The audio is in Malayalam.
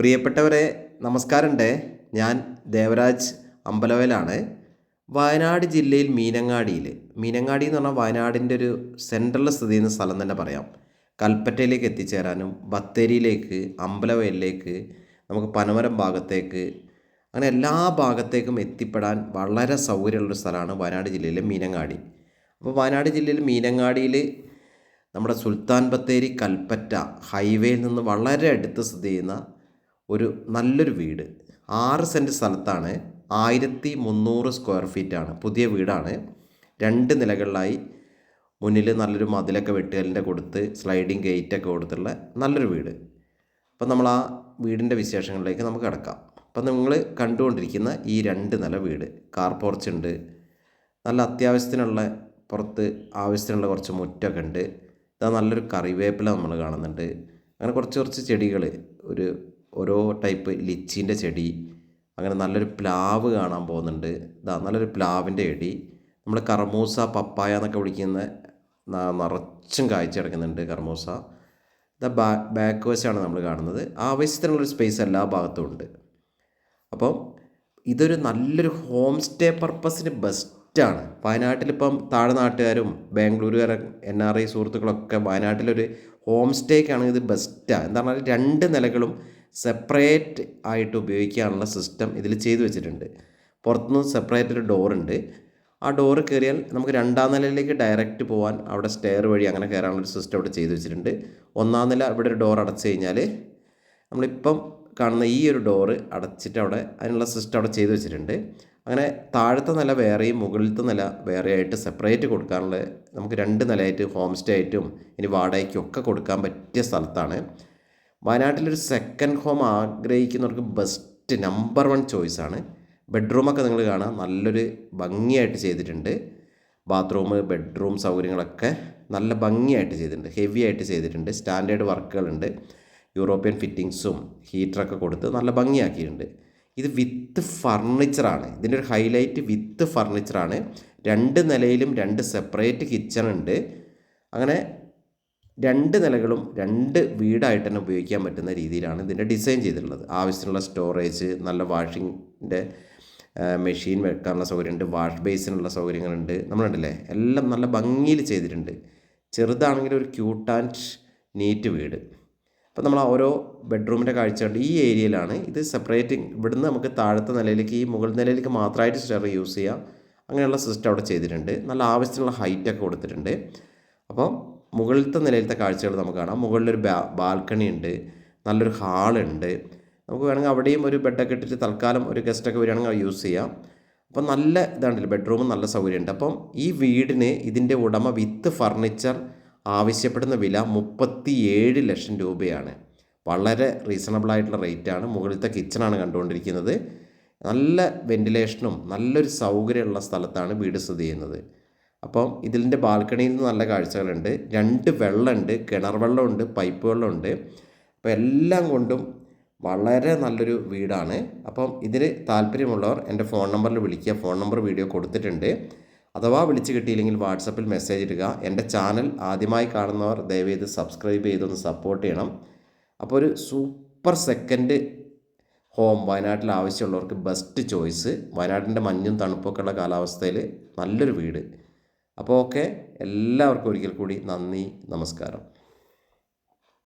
പ്രിയപ്പെട്ടവരെ നമസ്കാരമുണ്ട്. ഞാൻ ദേവരാജ് അമ്പലവയലാണ്. വയനാട് ജില്ലയിൽ മീനങ്ങാടിയിൽ മീനങ്ങാടി എന്ന് പറഞ്ഞാൽ വയനാടിന്റെ ഒരു സെൻട്രലിൽ സ്ഥിതി ചെയ്യുന്ന സ്ഥലം തന്നെ പറയാം. കൽപ്പറ്റയിലേക്ക് എത്തിച്ചേരാനും ബത്തേരിയിലേക്ക് അമ്പലവയലിലേക്ക് നമുക്ക് പനമരം ഭാഗത്തേക്ക് അങ്ങനെ എല്ലാ ഭാഗത്തേക്കും എത്തിപ്പെടാൻ വളരെ സൗകര്യമുള്ളൊരു സ്ഥലമാണ് വയനാട് ജില്ലയിലെ മീനങ്ങാടി. അപ്പോൾ വയനാട് ജില്ലയിൽ മീനങ്ങാടിയിൽ നമ്മുടെ സുൽത്താൻ ബത്തേരി കൽപ്പറ്റ ഹൈവേയിൽ നിന്ന് വളരെ അടുത്ത് സ്ഥിതി ചെയ്യുന്ന ഒരു നല്ലൊരു വീട്. ആറ് സെന്റ് സ്ഥലത്താണ് ആയിരത്തി മുന്നൂറ് സ്ക്വയർ ഫീറ്റാണ് പുതിയ വീടാണ്. രണ്ട് നിലകളിലായി മുന്നിൽ നല്ലൊരു മതിലൊക്കെ വെട്ടുകലിന്റെ കൊടുത്ത് സ്ലൈഡിങ് ഗേറ്റൊക്കെ കൊടുത്തുള്ള നല്ലൊരു വീട്. അപ്പം നമ്മൾ ആ വീടിന്റെ വിശേഷങ്ങളിലേക്ക് നമുക്ക് കിടക്കാം. അപ്പം നിങ്ങൾ കണ്ടുകൊണ്ടിരിക്കുന്ന ഈ രണ്ട് നില വീട് കാർ പോർച്ച് ഉണ്ട്. നല്ല അത്യാവശ്യത്തിനുള്ള പുറത്ത് ആവശ്യത്തിനുള്ള കുറച്ച് മുറ്റമൊക്കെ ഉണ്ട്. ഇതാ നല്ലൊരു കറിവേപ്പില നമ്മൾ കാണുന്നുണ്ട്. അങ്ങനെ കുറച്ച് കുറച്ച് ചെടികൾ ഒരു ഓരോ ടൈപ്പ് ലിച്ചീന്റെ ചെടി അങ്ങനെ നല്ലൊരു പ്ലാവ് കാണാൻ പോകുന്നുണ്ട്. ഇതാ നല്ലൊരു പ്ലാവിന്റെ ചെടി. നമ്മൾ കർമൂസ പപ്പായ എന്നൊക്കെ വിളിക്കുന്ന നിറച്ചും കാഴ്ച കിടക്കുന്നുണ്ട് കർമൂസ. ഇതാ ബാ ബാക്ക് വശമാണ് നമ്മൾ കാണുന്നത് ആവശ്യത്തിനുള്ളൊരു സ്പേസ് എല്ലാ ഭാഗത്തും ഉണ്ട്. അപ്പം ഇതൊരു നല്ലൊരു ഹോം സ്റ്റേ പർപ്പസിന് ബെസ്റ്റാണ് വയനാട്ടിലിപ്പം താഴെ നാട്ടുകാരും ബാംഗ്ലൂരുകാരും എൻ ആർ ഐ സുഹൃത്തുക്കളൊക്കെ വയനാട്ടിലൊരു ഹോം സ്റ്റേക്കാണെങ്കിൽ ഇത് ബെസ്റ്റാണ് എന്താ പറഞ്ഞാൽ രണ്ട് നിലകളും സെപ്പറേറ്റ് ആയിട്ട് ഉപയോഗിക്കാനുള്ള സിസ്റ്റം ഇതിൽ ചെയ്തു വെച്ചിട്ടുണ്ട്. പുറത്തുനിന്ന് സെപ്പറേറ്റ് ഒരു ഡോറുണ്ട് ആ ഡോറ് കയറിയാൽ നമുക്ക് രണ്ടാം നിലയിലേക്ക് ഡയറക്റ്റ് പോകാൻ അവിടെ സ്റ്റെയർ വഴി അങ്ങനെ കയറാനുള്ളൊരു സിസ്റ്റം അവിടെ ചെയ്തു വെച്ചിട്ടുണ്ട്. ഒന്നാം നില ഇവിടെ ഒരു ഡോർ അടച്ചു കഴിഞ്ഞാൽ നമ്മളിപ്പം കാണുന്ന ഈ ഒരു ഡോറ് അടച്ചിട്ട് അവിടെ അതിനുള്ള സിസ്റ്റം അവിടെ ചെയ്തു വെച്ചിട്ടുണ്ട്. അങ്ങനെ താഴത്തെ നില വേറെയും മുകളിലത്തെ നില വേറെയായിട്ട് സെപ്പറേറ്റ് കൊടുക്കാനുള്ള നമുക്ക് രണ്ട് നിലയായിട്ട് ഹോം സ്റ്റേ ആയിട്ടും ഇനി വാടകയ്ക്കും ഒക്കെ കൊടുക്കാൻ പറ്റിയ സ്ഥലത്താണ്. വയനാട്ടിലൊരു സെക്കൻഡ് ഹോം ആഗ്രഹിക്കുന്നവർക്ക് ബെസ്റ്റ് നമ്പർ വൺ ചോയ്സാണ് ബെഡ്റൂമൊക്കെ നിങ്ങൾ കാണാം. നല്ലൊരു ഭംഗിയായിട്ട് ചെയ്തിട്ടുണ്ട്. ബാത്റൂം ബെഡ്റൂം സൗകര്യങ്ങളൊക്കെ നല്ല ഭംഗിയായിട്ട് ചെയ്തിട്ടുണ്ട്. ഹെവി ആയിട്ട് ചെയ്തിട്ടുണ്ട്. സ്റ്റാൻഡേർഡ് വർക്കുകളുണ്ട് യൂറോപ്യൻ ഫിറ്റിങ്സും ഹീറ്ററൊക്കെ കൊടുത്ത് നല്ല ഭംഗിയാക്കിയിട്ടുണ്ട്. ഇത് വിത്ത് ഫർണിച്ചറാണ് ഇതിന്റെ ഒരു ഹൈലൈറ്റ് വിത്ത് ഫർണിച്ചറാണ് രണ്ട് നിലയിലും രണ്ട് സെപ്പറേറ്റ് കിച്ചൺ ഉണ്ട്. അങ്ങനെ രണ്ട് നിലകളും രണ്ട് വീടായിട്ട് തന്നെ ഉപയോഗിക്കാൻ പറ്റുന്ന രീതിയിലാണ് ഇതിന്റെ ഡിസൈൻ ചെയ്തിട്ടുള്ളത്. ആവശ്യത്തിനുള്ള സ്റ്റോറേജ് നല്ല വാഷിങ്ങിന്റെ മെഷീൻ വെക്കാനുള്ള സൗകര്യമുണ്ട് വാഷ് ബേസിനുള്ള സൗകര്യങ്ങളുണ്ട്. നമ്മളുണ്ടല്ലേ? എല്ലാം നല്ല ഭംഗിയിൽ ചെയ്തിട്ടുണ്ട്. ചെറുതാണെങ്കിലും ഒരു ക്യൂട്ട് ആൻഡ് നീറ്റ് വീട്. അപ്പോൾ നമ്മൾ ഓരോ ബെഡ്റൂമിന്റെ കാഴ്ച ഈ ഏരിയയിലാണ് ഇത് സെപ്പറേറ്റ് ഇവിടുന്ന് നമുക്ക് താഴത്തെ നിലയിലേക്ക് ഈ മുകൾ നിലയിലേക്ക് മാത്രമായിട്ട് സ്റ്റെയർ യൂസ് ചെയ്യാം. അങ്ങനെയുള്ള സിസ്റ്റം അവിടെ ചെയ്തിട്ടുണ്ട്. നല്ല ആവശ്യത്തിനുള്ള ഹൈറ്റൊക്കെ കൊടുത്തിട്ടുണ്ട്. മുകളിലത്തെ നിലയിലത്തെ കാഴ്ചകൾ നമുക്ക് കാണാം. മുകളിലൊരു ബാ ബാൽക്കണി ഉണ്ട്. നല്ലൊരു ഹാളുണ്ട് നമുക്ക് വേണമെങ്കിൽ അവിടെയും ഒരു ബെഡൊക്കെ ഇട്ടിട്ട് തൽക്കാലം ഒരു ഗസ്റ്റൊക്കെ വരികയാണെങ്കിൽ അത് യൂസ് ചെയ്യാം. അപ്പം നല്ല ഇതാണല്ലോ ബെഡ്റൂമും നല്ല സൗകര്യമുണ്ട്. അപ്പം ഈ വീടിന് ഇതിന്റെ ഉടമ വിത്ത് ഫർണിച്ചർ ആവശ്യപ്പെടുന്ന വില മുപ്പത്തി ഏഴ് ലക്ഷം രൂപയാണ്. വളരെ റീസണബിൾ ആയിട്ടുള്ള റേറ്റാണ് മുകളിലത്തെ കിച്ചണാണ് കണ്ടുകൊണ്ടിരിക്കുന്നത്. നല്ല വെന്റിലേഷനും നല്ലൊരു സൗകര്യമുള്ള സ്ഥലത്താണ് വീട് സ്ഥിതി ചെയ്യുന്നത്. അപ്പം ഇതിന്റെ ബാൽക്കണിയിൽ നിന്ന് നല്ല കാഴ്ചകളുണ്ട്. രണ്ട് വെള്ളമുണ്ട് കിണർ വെള്ളമുണ്ട് പൈപ്പ് വെള്ളമുണ്ട്. അപ്പോൾ എല്ലാം കൊണ്ടും വളരെ നല്ലൊരു വീടാണ്. അപ്പം ഇതിൽ താല്പര്യമുള്ളവർ എന്റെ ഫോൺ നമ്പറിൽ വിളിക്കുക. ഫോൺ നമ്പർ വീഡിയോ കൊടുത്തിട്ടുണ്ട്. അഥവാ വിളിച്ച് കിട്ടിയില്ലെങ്കിൽ വാട്സപ്പിൽ മെസ്സേജ് ഇടുക. എന്റെ ചാനൽ ആദ്യമായി കാണുന്നവർ ദയവേത് സബ്സ്ക്രൈബ് ചെയ്തൊന്ന് സപ്പോർട്ട് ചെയ്യണം. അപ്പോൾ ഒരു സൂപ്പർ സെക്കൻഡ് ഹോം വയനാട്ടിൽ ആവശ്യമുള്ളവർക്ക് ബെസ്റ്റ് ചോയ്സ്. വയനാട്ടിന്റെ മഞ്ഞും തണുപ്പൊക്കെ ഉള്ള കാലാവസ്ഥയിൽ നല്ലൊരു വീട്. അപ്പോൾ ഓക്കെ എല്ലാവർക്കും ഒരിക്കൽ കൂടി നന്ദി നമസ്കാരം.